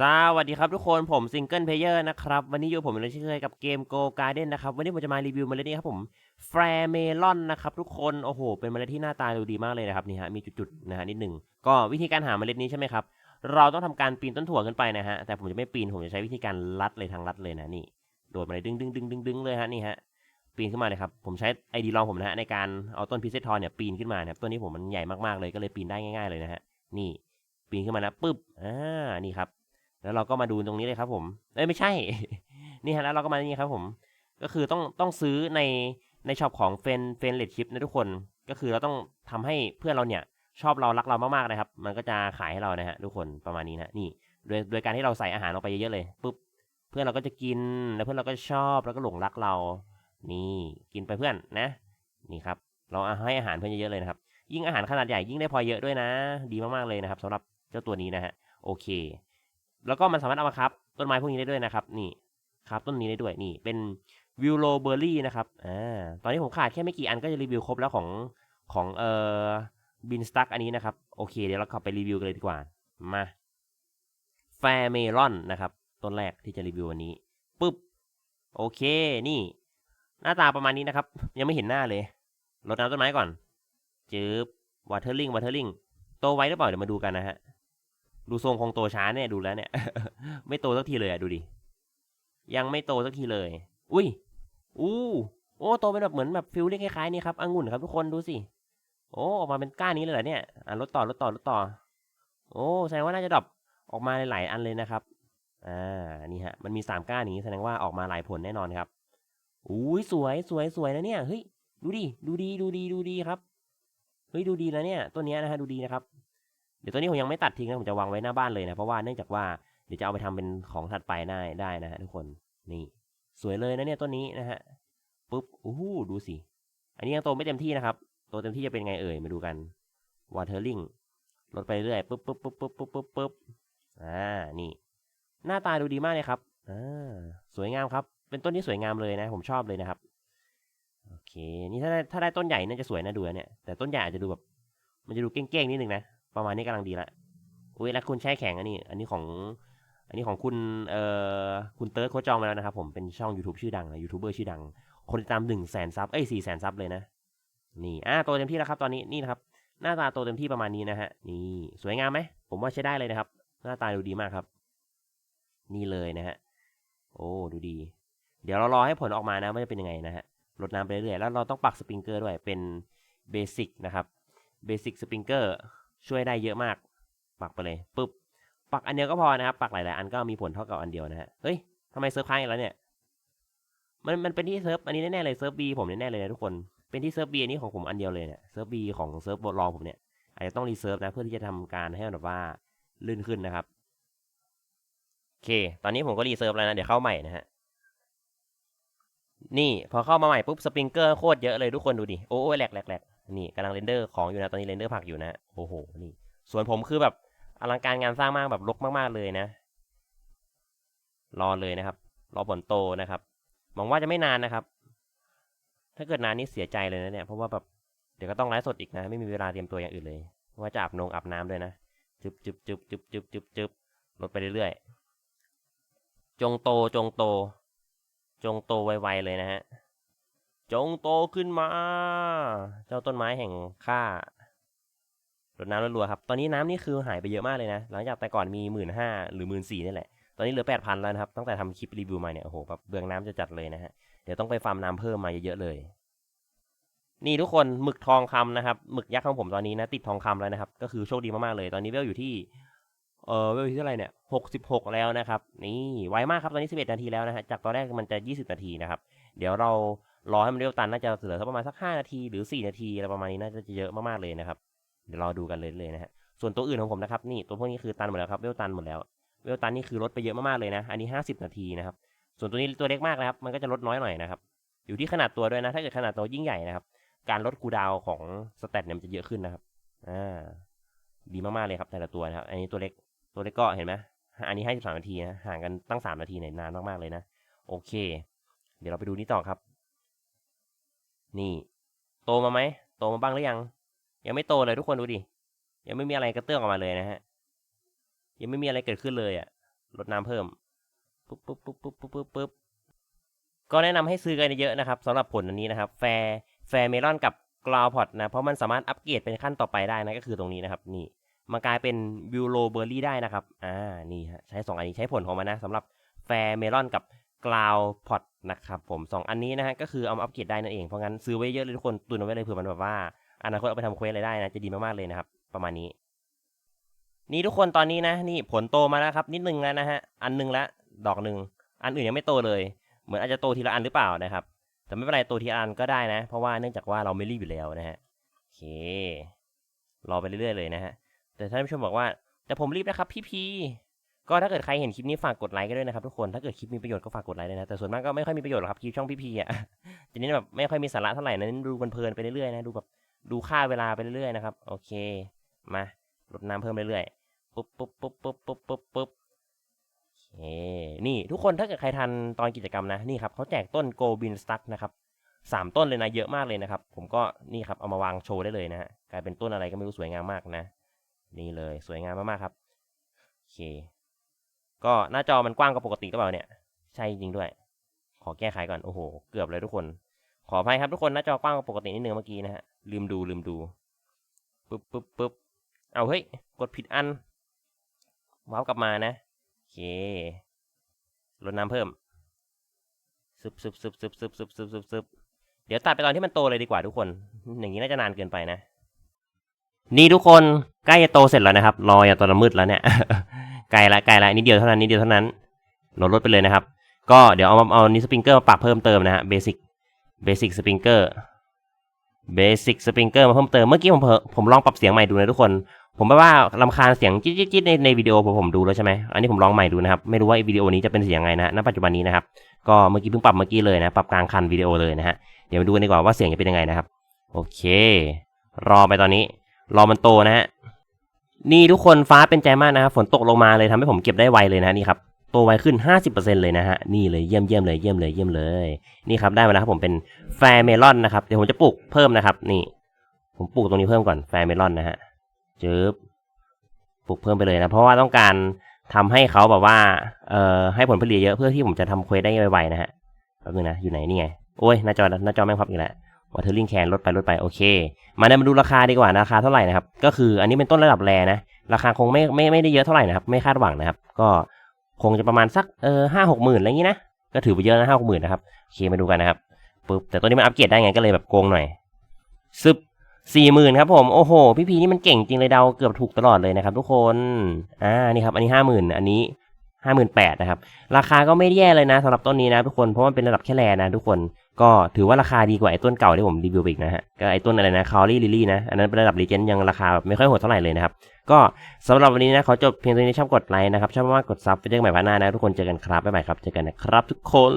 สวัสดีครับทุกคนผมซิงเกิลเพลเยอร์นะครับ วันนี้อยู่ผมเลยเช่นเคยกับเกม Go Garden นะครับ วันนี้ผมจะมารีวิวเมล็ดนี้ครับผมแฟร์เมลอนนะครับทุกคนโอ้โห เป็นเมล็ดที่หน้าตาดูดีมากเลยนะครับนี่ฮะมีจุดๆนะฮะนิดหนึ่งก็วิธีการหาเมล็ดนี้ใช่ไหมครับเราต้องทำการปีนต้นถั่วขึ้นไปนะฮะแต่ผมจะไม่ปีนผมจะใช้วิธีการลัดเลยทางลัดเลยนะนี่โดดมาเลยดึงดึงดึงดึงดึงเลยฮะนี่ฮะปีนขึ้นมาเลยครับผมใช้ไอดีลองผมนะฮะในการเอาต้นพิเศษทอนเนี่ยปีนขึ้นมานะครับต้นนี้ผมมันใหญ่มากๆเลยก็เลยปีนได้ง่าย ๆเลยนะฮะนี่ปีนขึ้นมานะปึ๊บอ่านี่ครับ แล้วเราก็มาดูตรงนี้เลยครับ ผมเอ้ยไม่ใช่ นี่ฮะแล้วเราก็มานี่ครับ ผม ก็คือต้องต้องซื้อในในช็อปของเฟนเฟนเลดชิปนะทุกคน ก็คือเราต้องทำให้เพื่อนเราเนี่ย ชอบเรารักเรามากๆนะครับ มันก็จะขายให้เรานะฮะทุกคนประมาณนี้นะนี่โดยโดยการที่เราใส่อาหารลงไปเยอะๆเลยปุ๊บเพื่อนเราก็จะกินแล้วเพื่อนเราก็ชอบแล้วก็หลงรักเรา นี่กินไปเพื่อนนะ นี่ครับ เราให้อาหารเพื่อนเยอะๆเลยนะครับ ยิ่งอาหารขนาดใหญ่ยิ่งได้พลอยเยอะด้วยนะ ดีมากๆเลยนะครับสำหรับเจ้าตัวนี้นะฮะโอเค แล้วก็มันสามารถเอามาครับต้นไม้พวกนี้ได้ด้วยนะครับ นี่ครับต้นนี้ได้ด้วยนี่เป็นวิวโลเบอร์รี่นะครับอ่าตอนนี้ผมขาดแค่ไม่กี่อันก็จะรีวิวครบแล้วของของเอ่อบินสตั๊กอันนี้นะครับ โอเค เดี๋ยวเราเข้าไปรีวิวกันเลยดีกว่า มาแฟร์เมลอนนะครับ ต้นแรกที่จะรีวิววันนี้ปุ๊บโอเคนี่ หน้าตาประมาณนี้นะครับ ยังไม่เห็นหน้าเลยรดน้ำต้นไม้ก่อนจืบวอเทอร์ลิงวอเทอร์ลิงโตไวหรือเปล่าเดี๋ยวมาดูกันนะฮะ ดูทรงคงโตช้าเนี่ยดูแล้วเนี่ย ไม่โตสักทีเลยอะดูดิ ยังไม่โตสักทีเลย อุ้ย อู้ โอ้โตเป็นแบบเหมือนแบบฟิลลิ่งคล้ายๆนี่ครับองุ่นครับทุกคนดูสิ โอ้ออกมาเป็นก้านนี้เลยเหรอเนี่ย อะลดต่อลดต่อลดต่อ โอ้แสดงว่าน่าจะดรอปออกมาหลายๆอันเลยนะครับ อ่า นี่ฮะ มันมีสามก้านอย่างนี้แสดงว่าออกมาหลายผลแน่นอนครับ อุ้ยสวยสวยสวยนะเนี่ย เฮ้ย ดูดิ ดูดี ดูดี ดูดีครับ เฮ้ย ดูดีนะเนี่ย ตัวเนี้ยนะฮะ ดูดีนะครับ เดี๋ยวตัวนี้ผมยังไม่ตัดทิ้งนะผมจะวางไว้หน้าบ้านเลยนะเพราะว่าเนื่องจากว่าเดี๋ยวจะเอาไปทำเป็นของถัดไปได้ได้นะฮะทุกคนนี่สวยเลยนะเนี่ยต้นนี้นะฮะปุ๊บอู้หูดูสิ อันนี้ยังโตไม่เต็มที่นะครับโตเต็มที่จะเป็นไงเอ่ยมาดูกันวอเทอร์ลิงลดไปเรื่อยปุ๊บปุ๊บปุ๊บปุ๊บปุ๊บปุ๊บปุ๊บอ่านี่ หน้าตาดูดีมากเลยครับอ่าสวยงามครับ เป็นต้นที่สวยงามเลยนะผมชอบเลยนะครับโอเค นี่ถ้าได้ถ้าได้ต้นใหญ่น่าจะสวยนะดูนะเนี่ยแต่ต้นใหญ่อาจจะดูแบบมันจะดูเก้งๆนิดนึงนะ ประมาณนี้กำลังดีละอุ้ยแล้วคุณแช่แข็งอันนี้ อันนี้ของ อันนี้ของคุณเอ่อคุณเติร์ดเขาจองมาแล้วนะครับผมเป็นช่อง YouTube ชื่อดังนะยูทูบเบอร์ชื่อดัง คนติดตามหนึ่งแสนซับเอ้ยสี่แสนซับเลยนะ นี่อ่าโตเต็มที่แล้วครับตอนนี้นี่นะครับหน้าตาโตเต็มที่ประมาณนี้นะฮะนี่สวยงามไหมผมว่าใช้ได้เลยนะครับ หน้าตาดูดีมากครับ นี่เลยนะฮะโอ้ดูดี เดี๋ยวเรารอให้ผลออกมานะว่าจะเป็นยังไงนะฮะรดน้ำไปเรื่อยๆแล้วเราต้องปักสปริงเกอร์ด้วยเป็นเบสิกนะครับเบสิกสปริงเกอร์ ช่วยได้เยอะมาก ปักไปเลยปุ๊บ ปักอันเดียวก็พอนะครับ ปักหลายๆอันก็มีผลเท่ากับอันเดียวนะฮะ เฮ้ยทำไมเซิร์ฟค้างอีกแล้วเนี่ย มันมันเป็นที่เซิร์ฟอันนี้แน่ๆเลยเซิร์ฟบีผมแน่ๆเลยนะทุกคน เป็นที่เซิร์ฟบีอันนี้ของผมอันเดียวเลยเนี่ย เซิร์ฟบีของเซิร์ฟบทรองผมเนี่ย อาจจะต้องรีเซิร์ฟนะเพื่อที่จะทำการให้มันแบบว่าลื่นขึ้นนะครับโอเค ตอนนี้ผมก็รีเซิร์ฟแล้วนะ เดี๋ยวเข้าใหม่นะฮะนี่พอเข้ามาใหม่ปุ๊บสปริงเกอร์โคตรเยอะเลยทุกคนดูดิโอ้ยแหลกแหลกแหลก นี่กำลังเรนเดอร์ของอยู่นะตอนนี้เรนเดอร์ผักอยู่นะโอ้โหนี่ส่วนผมคือแบบอลังการงานสร้างมากแบบรกมากๆเลยนะ รอเลยนะครับ รอผลโตนะครับหวังว่าจะไม่นานนะครับ ถ้าเกิดนานนี่เสียใจเลยนะเนี่ยเพราะว่าแบบเดี๋ยวก็ต้องไลฟ์สดอีกนะ ไม่มีเวลาเตรียมตัวอย่างอื่นเลยว่าจะอาบนงอาบน้ำด้วยนะจึบจึบจึบจึบจึบจึบจึบลดไปเรื่อยๆจงโตจงโต จงโตไวๆเลยนะฮะ จงโตขึ้นมา เจ้าต้นไม้แห่งข้ารดน้ำรัวๆครับ ตอนนี้น้ำนี่คือหายไปเยอะมากเลยนะ หลังจากแต่ก่อนมีหมื่นห้าหรือหมื่นสี่นี่แหละ ตอนนี้เหลือแปดพันแล้วนะครับ ตั้งแต่ทำคลิปรีวิวมาเนี่ย โอ้โหแบบเบืองน้ำจะจัดเลยนะฮะ เดี๋ยวต้องไปฟาร์มน้ำเพิ่มมาเยอะๆเลย นี่ทุกคนหมึกทองคำนะครับ หมึกยักษ์ของผมตอนนี้นะติดทองคำแล้วนะครับ ก็คือโชคดีมากๆเลย ตอนนี้เวลอยู่ที่ เออเวลที่เท่าไหร่เนี่ยหกสิบหกแล้วนะครับ นี่ไวมากครับ ตอนนี้สิบเอ็ดนาทีแล้วนะฮะ จากตอนแรกมันจะยี่สิบนาทีนะครับ เดี๋ยวเรา รอให้มันเร็วตันน่าจะเหลือสักประมาณสักห้านาทีหรือสี่นาทีอะไรประมาณนี้น่าจะเยอะมากๆเลยนะครับเดี๋ยวรอดูกันเลยเลยนะฮะส่วนตัวอื่นของผมนะครับนี่ตัวพวกนี้คือตันหมดแล้วครับเวลตันหมดแล้วเวลตันนี่คือลดไปเยอะมากๆเลยนะ อันนี้ห้าสิบนาทีนะครับส่วนตัวนี้ตัวเล็กมากนะครับมันก็จะลดน้อยหน่อยนะครับอยู่ที่ขนาดตัวด้วยนะ ถ้าเกิดขนาดตัวยิ่งใหญ่นะครับการลดคูดาวของสเตตเนี่ยมันจะเยอะขึ้นนะครับอ่าดีมากๆเลยครับแต่ละตัวนะครับอันนี้ตัวเล็กตัวเล็กก็เห็นไหมอันนี้ให้สิบสามนาทีนะห่างกันตั้งสามนาทีเนี่ยนานมากๆเลยนะโอเค เดี๋ยวเราไปดูนี่ต่อครับ นี่ โตมาไหมโตมาบ้างหรือยัง ยังไม่โตเลยทุกคนดูดิยังไม่มีอะไรกระเตื้องออกมาเลยนะฮะ ยังไม่มีอะไรเกิดขึ้นเลยอะ่ะลดน้ำเพิ่มปุ๊บปุ๊บปุ๊บปุ๊บปุ๊บปุ๊บปุ๊บก็แนะนำให้ซื้อกันเยอะนะครับสำหรับผลอันนี้นะครับ แฟร์แฟร์เมลอนกับกราวพอตนะ เพราะมันสามารถอัปเกรดเป็นขั้นต่อไปได้นะก็คือตรงนี้นะครับ นี่มันกลายเป็นบิวโรเบอร์รี่ได้นะครับ อ่า นี่ฮะ ใช้สองอันนี้ใช้ผลของมันนะสำหรับแฟร์เมลอนกับ กราวพอตนะครับผมสองอันนี้นะฮะก็คือเอามาอัปเกรดได้นั่นเอง เพราะงั้นซื้อไว้เยอะเลยทุกคนตุนเอาไว้เลยเผื่อมันแบบว่าอนาคตเอาไปทำเควสอะไรได้นะจะดีมากๆเลยนะครับ ประมาณนี้ นี่ทุกคนตอนนี้นะ นี่ผลโตมาแล้วครับ นิดนึงแล้วนะฮะอันหนึงละดอกหนึ่งอันอื่นยังไม่โตเลย เหมือนอาจจะโตทีละอันหรือเปล่านะครับแต่ไม่เป็นไรโตทีละอันก็ได้นะ เพราะว่าเนื่องจากว่าเราไม่รีบอยู่แล้วนะฮะโอเครอไปเรื่อยๆเลยนะฮะแต่ท่านผู้ชมบอกว่าแต่ผมรีบนะครับพี่พี ก็ถ้าเกิดใครเห็นคลิปนี้ฝากกดไลค์กันด้วยนะครับทุกคนถ้าเกิดคลิปมีประโยชน์ก็ฝากกดไลค์ด้วยนะแต่ส่วนมากก็ไม่ค่อยมีประโยชน์หรอกครับคลิปช่องพี่พีอะทีนี้แบบไม่ค่อยมีสาระเท่าไหร่นะดูเพลินๆไปเรื่อยๆนะดูแบบดูค่าเวลาไปเรื่อยๆนะครับโอเคมาลดน้ำเพิ่มเรื่อยๆปุ๊บปุ๊บปุ๊บปุ๊บปุ๊บปุ๊บปุ๊บโอเคนี่ทุกคนถ้าเกิดใครทันตอนกิจกรรมนะนี่ครับเขาแจกต้นโกบินสตั๊กนะครับสามต้นเลยนะเยอะมากเลยนะครับ ผมก็นี่ครับเอามาวางโชว์ได้เลยนะฮะกลายเป็นต้นอะไรก็ไม่รู้สวยงามมากนะ นี่เลยสวยงามมากๆครับโอเค ก็หน้าจอมันกว้างกว่าปกติหรือเปล่าเนี่ย ใช่จริงด้วย ขอแก้ไขก่อน โอ้โห เกือบเลยทุกคน ขออภัยครับทุกคนหน้าจอกว้างกว่าปกตินิดนึงเมื่อกี้นะฮะ ลืมดูลืมดู ปึ๊บปึ๊บปึ๊บเอาเฮ้ย กดผิดอันว้าวกลับมานะโอเคลดน้ำเพิ่มซึบซึบซึบซึบซึบซึบซึบซึบซึบเดี๋ยวตัดไปตอนที่มันโตเลยดีกว่าทุกคน อย่างนี้น่าจะนานเกินไปนะ นี่ทุกคนใกล้จะโตเสร็จแล้วนะครับ รออย่าตอนมืดแล้วเนี่ย ไกลละไกลละนิดเดียวเท่านั้นนิดเดียวเท่านั้นลดลดไปเลยนะครับ ก็เดี๋ยวเอาเอานิสปริงเกอร์มาปรับเพิ่มเติมนะฮะเบสิกเบสิกสปริงเกอร์เบสิกสปริงเกอร์มาเพิ่มเติมเมื่อกี้ผมเผลผมลองปรับเสียงใหม่ดูนะทุกคน ผมไม่ว่าลำคาญเสียงจิ๊ดจิ๊ดในในวิดีโอผมผมดูแล้วใช่ไหมอันนี้ผมลองใหม่ดูนะครับ ไม่รู้ว่าวิดีโอนี้จะเป็นเสียงไงนะณปัจจุบันนี้นะครับก็เมื่อกี้เพิ่งปรับเมื่อกี้เลยนะปรับกลางคันวิดีโอเลยนะฮะเดี๋ยวมาดูกันดีกว่าว่าเสียงจะเป็นยังไงนะครับ โอเค รอไปตอนนี้ รอมันโตนะฮะ นี่ทุกคนฟ้าเป็นใจมากนะครับฝนตกลงมาเลยทำให้ผมเก็บได้ไวเลยนะนี่ครับโตไวขึ้น 50%เลยนะฮะนี่เลยเยี่ยมเยี่ยมเลยเยี่ยมเลยเยี่ยมเลย นี่ครับได้มาแล้วครับผมเป็นแฟร์เมลอนนะครับเดี๋ยวผมจะปลูกเพิ่มนะครับ นี่ ผมปลูกตรงนี้เพิ่มก่อนแฟร์เมลอนนะฮะเจิบปลูกเพิ่มไปเลยนะ เพราะว่าต้องการทำให้เขาแบบว่าเอ่อให้ผลผลิตเยอะเพื่อที่ผมจะทำเควสได้ไวๆนะฮะแป๊บนึงนะอยู่ไหนนี่ไงโอ้ยหน้าจอหน้าจอแม่งพับอีกแล้ว วอเทอร์ลิงแคนลดไปลดไปโอเค มาเดี๋ยวมาดูราคาดีกว่าราคาเท่าไหร่นะครับ ก็คืออันนี้เป็นต้นระดับแรนะ ราคาคงไม่ไม่ไม่ได้เยอะเท่าไหร่นะครับ ไม่คาดหวังนะครับ ก็คงจะประมาณสักเออห้าหกหมื่นอะไรอย่างนี้นะ ก็ถือว่าเยอะนะห้าหกหมื่นนะครับ โอเคมาดูกันนะครับปุ๊บ แต่ตัวนี้มันอัปเกรดได้ไงก็เลยแบบโกงหน่อยซึบสี่หมื่นครับผม โอ้โห พี่พีนี่มันเก่งจริงเลยเดาเกือบถูกตลอดเลยนะครับ ทุกคน อ่า นี่ครับ อันนี้ห้าหมื่นอันนี้ห้าหมื่นแปดนะครับ ราคาก็ไม่แย่เลยนะสำหรับต้นนี้นะทุกคน เพราะมันเป็นระดับแค่แรนะทุกคน ก็ถือว่าราคาดีกว่าไอ้ต้นเก่าที่ผมรีวิวไปอีกนะฮะก็ไอ้ต้นอะไรนะคาร์ลี่ลิลี่นะ อันนั้นเป็นระดับรีเจนยังราคาแบบไม่ค่อยโหดเท่าไหร่เลยนะครับ ก็สำหรับวันนี้นะขอจบเพียงเท่านี้ชอบกดไลค์นะครับ ชอบมากกดซับไปเจอกันใหม่พันหน้านะทุกคนเจอกันครับบ๊ายบายครับเจอกันนะครับทุกคน